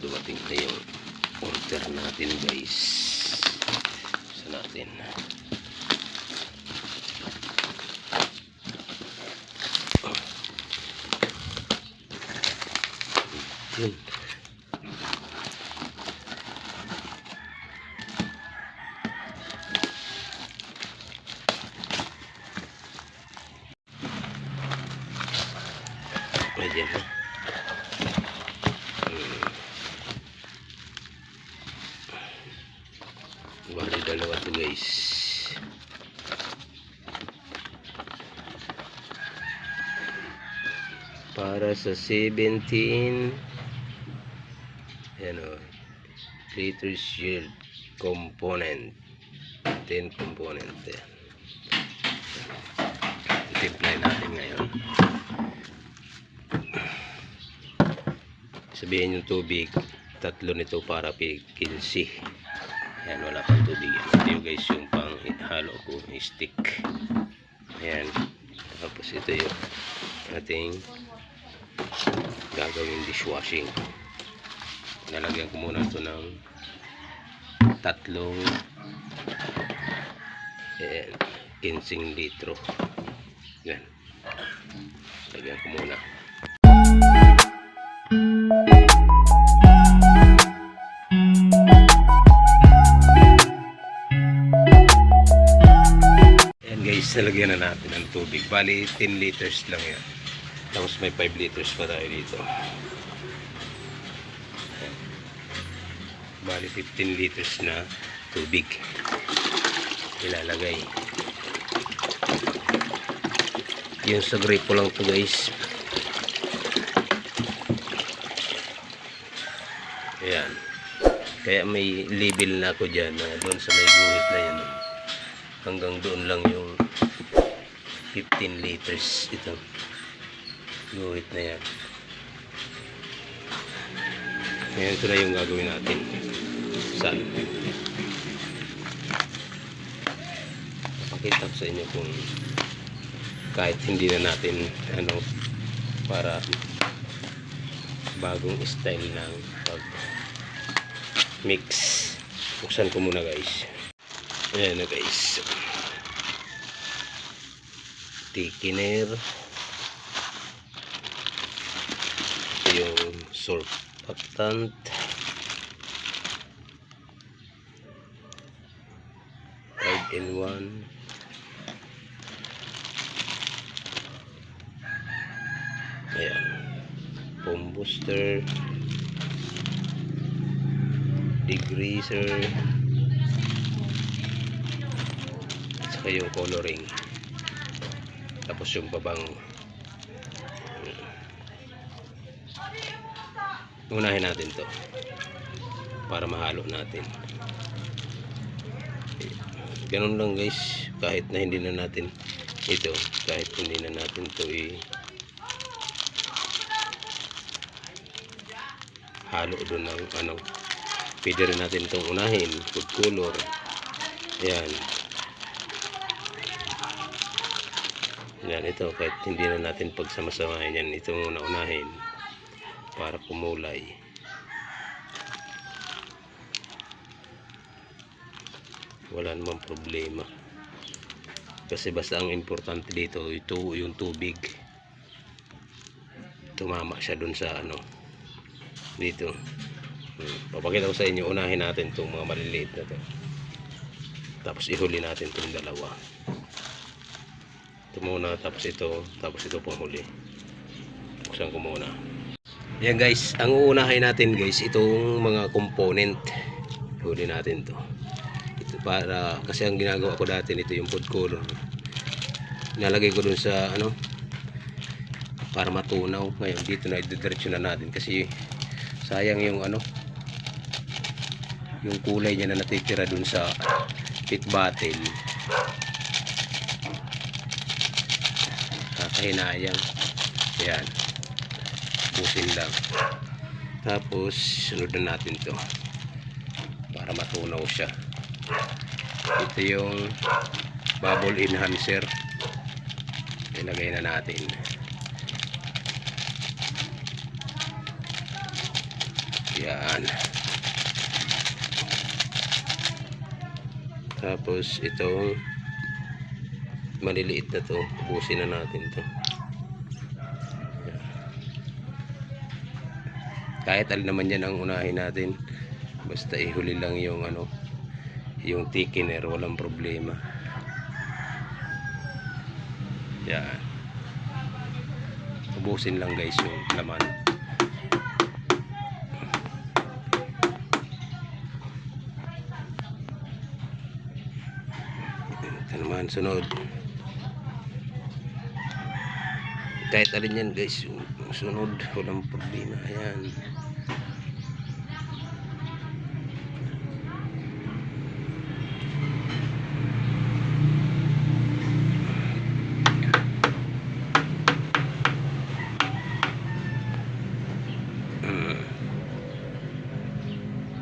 dumating na yung order natin guys. Sa natin yun Pwede na. Bali dalawa to guys. Para sa 17 ano liters shield component 10 component yan. Timply natin ngayon. Sabihin yung tubig, tatlo nito para pig 15. Ayan, wala pang tubig yan. Ito yung guys yung pang halo ko, stick. Ayan. Tapos ito yung ating gagawing dishwashing. Nalagyan ko muna ito ng tatlong ayan, 15 litro. Yan. Lagyan ko muna. Nalagyan na natin ng tubig. Bali, 10 liters lang yan. Tapos may 5 liters pa tayo dito. Bali, 15 liters na tubig. Ilalagay. Yung sa gripo lang to guys. Ayan. Kaya may label na ako dyan na doon sa may guhit na yan. Hanggang doon lang yung 15 liters ito. Guhit na yan. Ngayon ito na yung gagawin natin. Saan? Pakita ko sa inyo kung kahit hindi na natin ano para bagong style ng pag mix buksan ko muna guys ayan na guys thickener ito yung surfactant five in one Ayan. Foam booster. Degreaser. At saka yung coloring. Tapos yung babang unahin natin to para mahalo natin. Ganun lang guys. Kahit na hindi na natin ito kahit hindi na natin to i halo doon ng ano pwede rin natin itong unahin. Food color. Yan yan ito kahit hindi na natin pagsamasamahin yan ito muna unahin para kumulay wala namang problema. Kasi basta ang importante dito ito yung tubig. Tumama siya dun sa ano dito. Hmm. papakita ko sa inyo unahin natin itong mga maliliit na to. Tapos ihuli natin itong dalawa ito muna tapos ito tapos ito pumuli buksan ko muna. Yan guys. Ang uunahin natin guys itong mga component. Huli natin to. Ito para kasi ang ginagawa ko dati nito yung food color. Nalagay ko dun sa ano para matunaw. Ngayon dito na ididiretso na natin. Kasi sayang yung ano yung kulay niya na natitira dun sa pit bottle kakahinayang yan. Pusin lang. Tapos sunod na natin to. Para matunaw siya. Ito yung bubble enhancer. Ilagay na natin. Yan. Tapos itong maliliit na to, ubusin na natin to. Kahit alin naman yan ang unahin natin. Basta ihuli lang yung ano, yung thickener, walang problema. Yan. Ubusin lang guys yung laman. Ito naman, sunod. Kahit alin yan guys, sunod, walang problema. Ayan. Mm.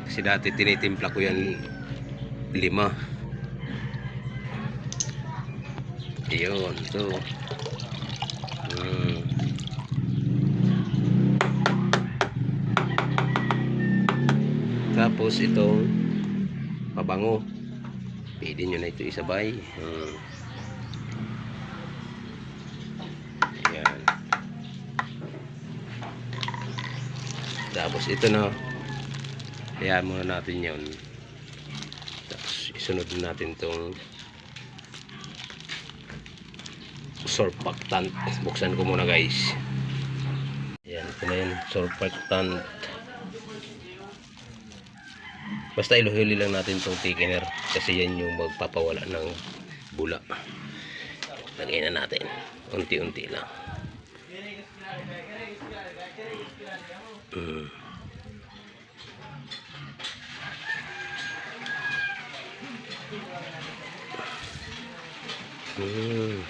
Kasi dati tinitimpla ko yan lima. Ayun, ito. Tapos itong pabango. Pwede nyo na ito isabay. Mm. Ayan. Tapos ito na. Hayaan muna natin yon. Tapos isunod natin tong surfactant. Buksan ko muna guys. Ayan, ito na yun. Surfactant. Basta iluhuli lang natin tong thickener kasi yan yung magpapawala ng bula. Lagay na natin. Unti-unti lang. Mm. Hmm.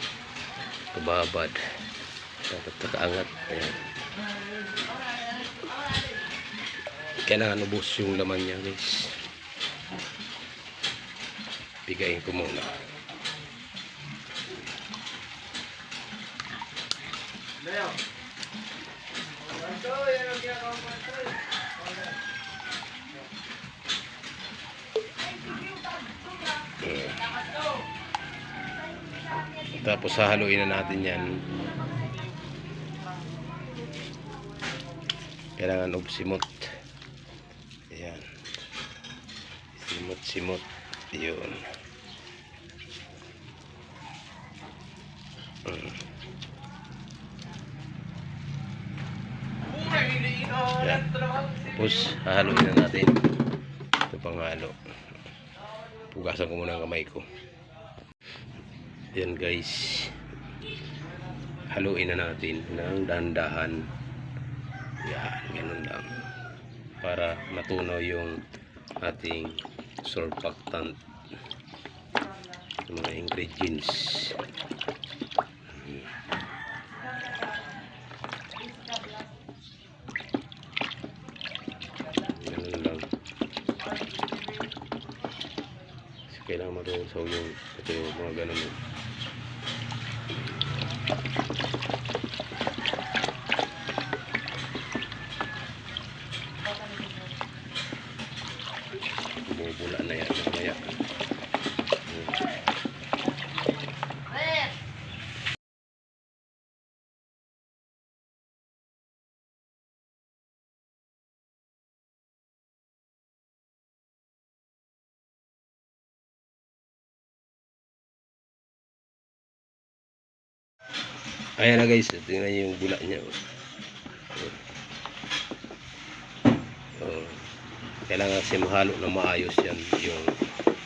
Kababad. Dapat nakaangat. Ayan. Kailangan ubos yung laman niya guys. Bigayin ko muna. Tapos hahaluin na natin yan. Kailangan of simot. Ayan. Simot, simot. Yun. Ayan. Tapos hahaluin na natin. Ito pang halo. Pugasan ko muna ang kamay ko. Yan guys. Haluin na natin ng dandahan. Yan, ganun lang. Para matunaw yung ating surfactant. Mga ingredients. Kailangan malusaw yung ito yung mga ganun. eh. bumubula na yan mamaya ayan na guys tingnan niyo yung bula niya oh. Oh. kailangan kasi mahalo na maayos yan yung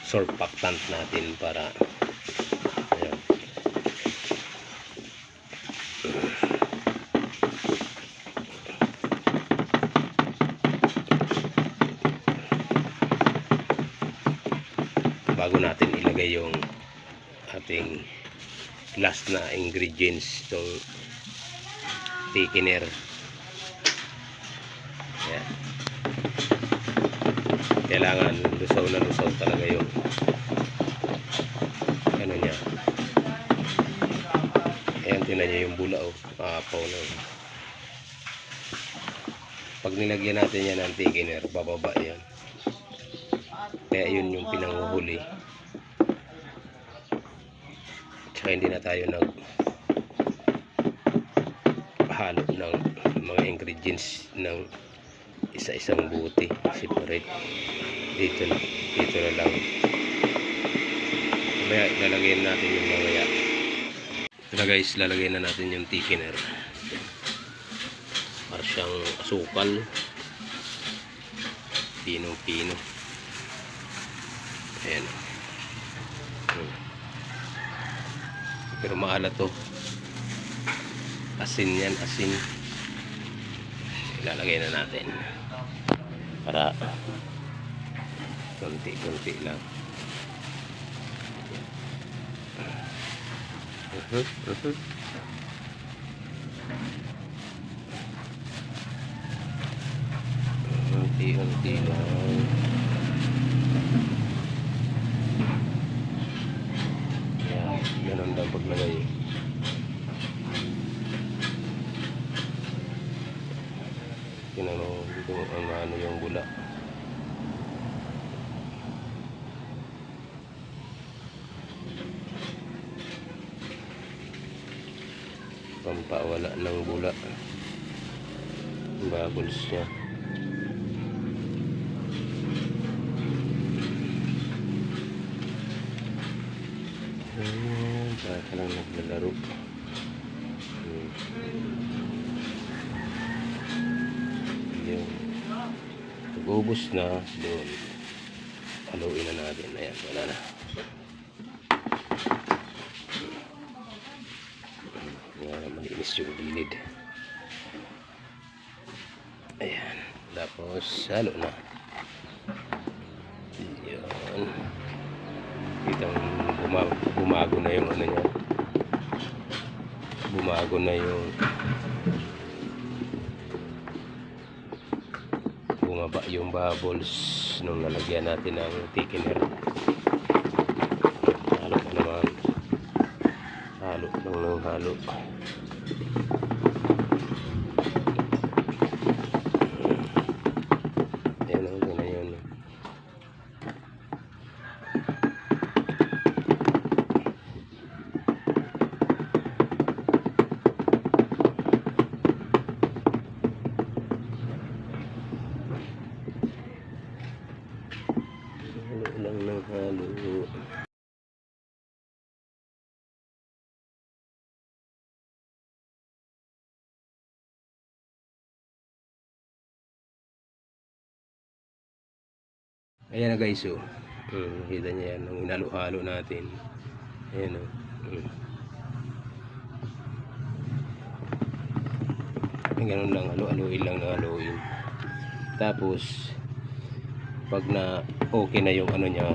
surfactant natin para ayan. bago natin ilagay yung ating last na ingredients itong thickener ayan kailangan lusaw na lusaw talaga yung ano niya ayan tinan niyo yung bula oh aapaw na oh. pag nilagyan natin yan ng thickener, bababa yan. Kaya yun yung pinanguhuli. Tsaka hindi na tayo nag halo ng mga ingredients ng isa-isang buti separate dito na dito na lang. Mamaya lalagyan natin yung mamaya. Ito na guys lalagyan na natin yung thickener para siyang asukal. Pinong pino ayan. Hmm. Pero maalat to. Asin yan asin. Ilalagay na natin. Para konti konti lang. Uh-huh, uh-huh. unti unti lang yan ganun lang paglagay tinanong kung ang ano yung bula pampawala ng bula bubbles niya Para lang naglalaro Hmm. Yung Pag-ubos na doon. Haluin na natin. Ayan, wala na. Wala malinis yung gilid. Ayan. Tapos, halo na. Ayan. Kitang buma bumago na yung ano niya. Bumago na yung bumaba yung bubbles nung nalagyan natin ng thickener. Halo na naman. Halo lang ng halo. yan halo Ayan na guys oh. Hmm, nakita niya yan. Ang inalo-halo natin. Ayan oh. Ang ganun lang. Halo-haloin lang na haloin. Tapos, pag na okay na yung ano niya,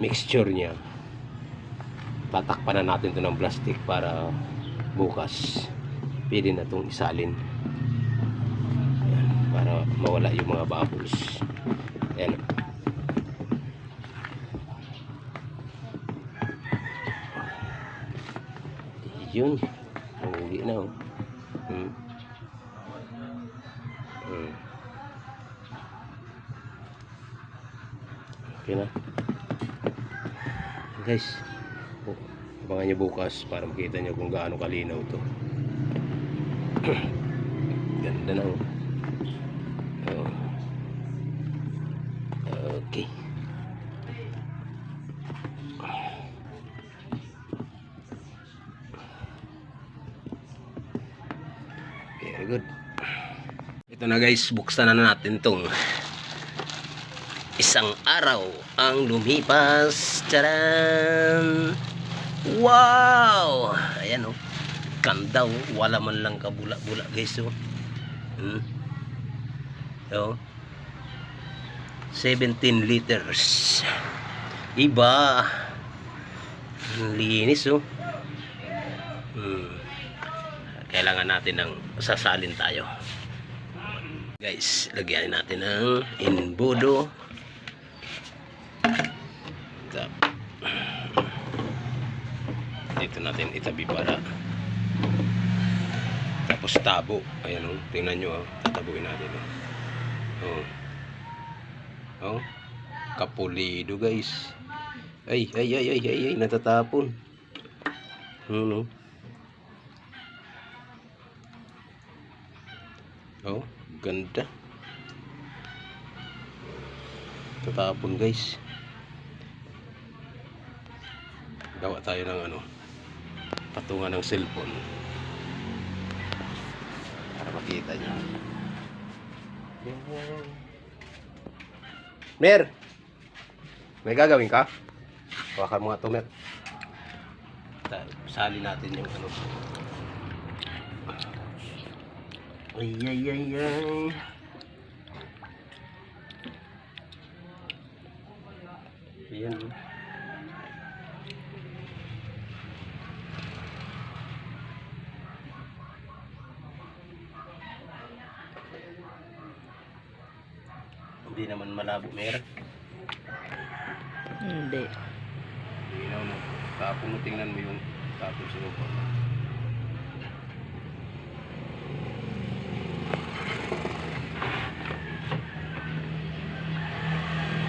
mixture niya, tatakpan na natin to ng plastic para bukas pwede na itong isalin. Ayan, para mawala yung mga bubbles. Ayan. Yun. Guys, oh, abangan nyo bukas para makita nyo kung gaano kalinaw to. Ganda na oh. Oh. Okay. Very good. Ito na guys, buksan na natin tong isang araw ang lumipas. Charan! Wow! Ayan. Ganda oh. Wala man lang kabula-bula guys oh. Hmm. Oh. 17 liters. Iba. Linis oh. Hmm. Kailangan natin ng sasalin tayo. Guys, lagyan natin ng inbodo. Tap. Dito natin itabi para tapos tabo. Ayan o, tingnan nyo oh. Tatabuin natin. Oh. Oh. Oh. Kapulido guys. Ay, ay, ay, ay, ay, ay, natatapon. Ano? Oh, ganda. Tatapon guys. Gawa tayo ng ano, patungan ng cellphone. Para makita niyo. Mer! May gagawin ka? Hawakan mo nga ito, Mer. Sali natin yung ano. Ay, ay, ay, ay. Ayan. oh. Hindi naman malabo, Mer. Hindi. Linaw mo. Tingnan mo yung tapos sa lupa.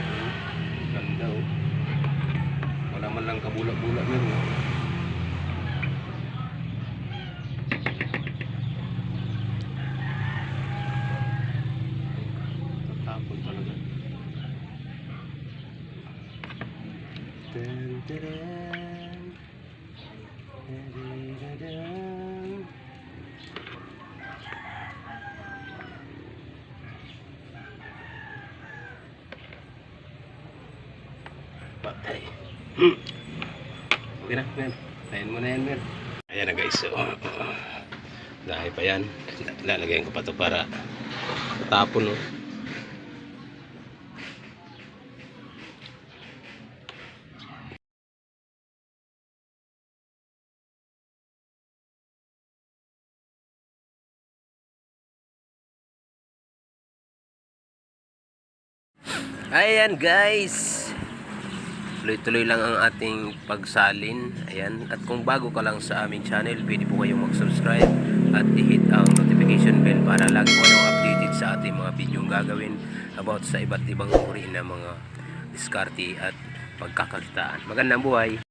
Hmm, Ganda oh. Wala man lang kabulak-bulak yun. oh. Tatapon talaga. Dun, dun, dun. Dun-dun-dun-dun. Patay. Hmm. Okay na, men. Tayin mo na yan, men. Ayan na guys. So, dahil pa yan. Lalagyan ko pa to para tapon. Oh. Ayan guys tuloy-tuloy lang ang ating pagsalin. Ayan. At kung bago ka lang sa aming channel pwede po kayong mag-subscribe at i-hit ang notification bell para lagi po kayong updated sa ating mga video gagawin about sa iba't ibang uri ng mga diskarte at pagkakalitaan. Magandang buhay!